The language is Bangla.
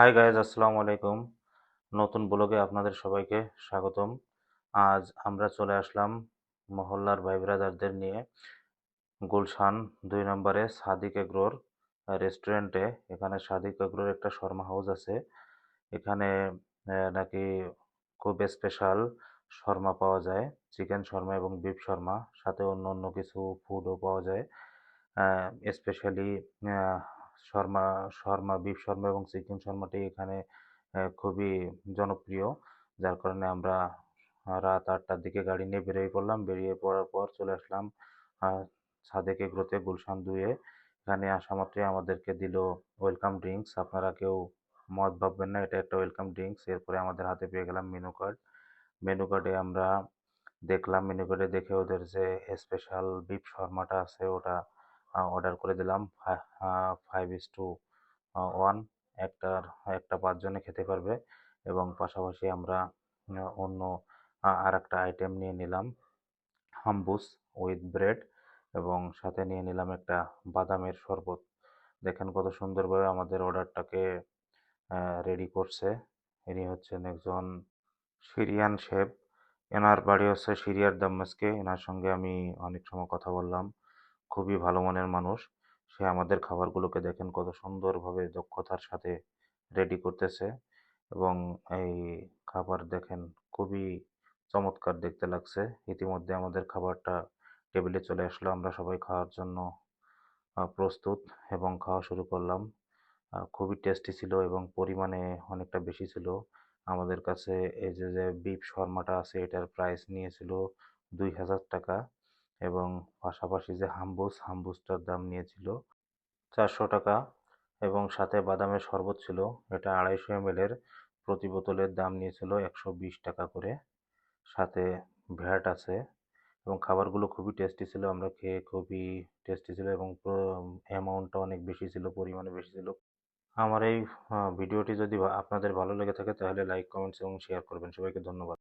হাই গাইজ আসসালামু আলাইকুম। নতুন ব্লগে আপনাদের সবাইকে স্বাগতম। আজ আমরা চলে আসলাম মহল্লার ভাই ব্রাদারদের নিয়ে গুলশান দুই নম্বরে সাদিক এগ্রোর রেস্টুরেন্টে এখানে সাদিক এগ্রোর একটা শর্মা হাউস আছে। এখানে নাকি খুব স্পেশাল শর্মা পাওয়া যায়, চিকেন শর্মা এবং বিফ শর্মা। সাথে অন্য অন্য কিছু ফুডও পাওয়া যায়। Specially shawarma shawarma beef shawarma এবং চিকেন শর্মাটি এখানে খুবই জনপ্রিয়। যার কারণে আমরা রাত আটটার দিকে গাড়ি নিয়ে বেরিয়ে পড়লাম। বেরিয়ে পড়ার পর চলে আসলাম আহ, সাদেক এগ্রোতে গুলশান দুয়ে এখানে আসা মাত্রই আমাদেরকে দিল ওয়েলকাম ড্রিঙ্কস। আপনারা কেউ মদ ভাববেন না এটা একটা ওয়েলকাম ড্রিঙ্কস। এরপরে আমাদের হাতে পেয়ে গেলাম মেনু কার্ড। মেনু কার্ডে আমরা দেখলাম মেনু কার্ডে দেখে ওদের যে স্পেশাল বিফ শর্মাটা আছে ওটা অর্ডার করে দিলাম ফাইভ ইস টু ওয়ান একটার, একটা পাঁচজনে খেতে পারবে এবং পাশাপাশি আমরা অন্য আর একটা আইটেম নিয়ে নিলাম হাম্বুস উইথ ব্রেড এবং সাথে নিয়ে নিলাম একটা বাদামের শরবত। দেখেন কত সুন্দরভাবে আমাদের অর্ডারটাকে রেডি করছে। ইনি হচ্ছেন একজন সিরিয়ান শেফ। এনার বাড়ি হচ্ছে সিরিয়ার দাম্মাসকে এনার সঙ্গে আমি অনেক সময় কথা বললাম। খুবই ভালো মনের মানুষ। সে আমাদের খাবারগুলোকে দেখেন কত সুন্দরভাবে দক্ষতার সাথে রেডি করতেছে এবং এই খাবার দেখেন খুবই চমৎকার দেখতে লাগছে। ইতিমধ্যে আমাদের খাবারটা টেবিলে চলে আসলো। আমরা সবাই খাওয়ার জন্য প্রস্তুত এবং খাওয়া শুরু করলাম। খুবই টেস্টি ছিল এবং পরিমাণে অনেকটা বেশি ছিল। আমাদের কাছে এই যে যে বিফ শর্মাটা আছে, এটার প্রাইস নিয়েছিল দুই হাজার টাকা। এবং পাশাপাশি যে হাম্বুস, হাম্বুসটার দাম নিয়েছিল চারশো টাকা এবং সাথে বাদামের শরবত ছিল, এটা আড়াইশো এমএলের প্রতি বোতলের দাম নিয়েছিল একশো বিশ টাকা করে। সাথে ভ্যাট আছে এবং খাবারগুলো খুবই টেস্টি ছিল, আমরা খেয়ে খুবই টেস্টি ছিল এবং অ্যামাউন্টটা অনেক বেশি ছিল, পরিমাণে বেশি ছিল। আমার এই ভিডিওটি যদি আপনাদের ভালো লেগে থাকে তাহলে লাইক কমেন্টস এবং শেয়ার করবেন। সবাইকে ধন্যবাদ।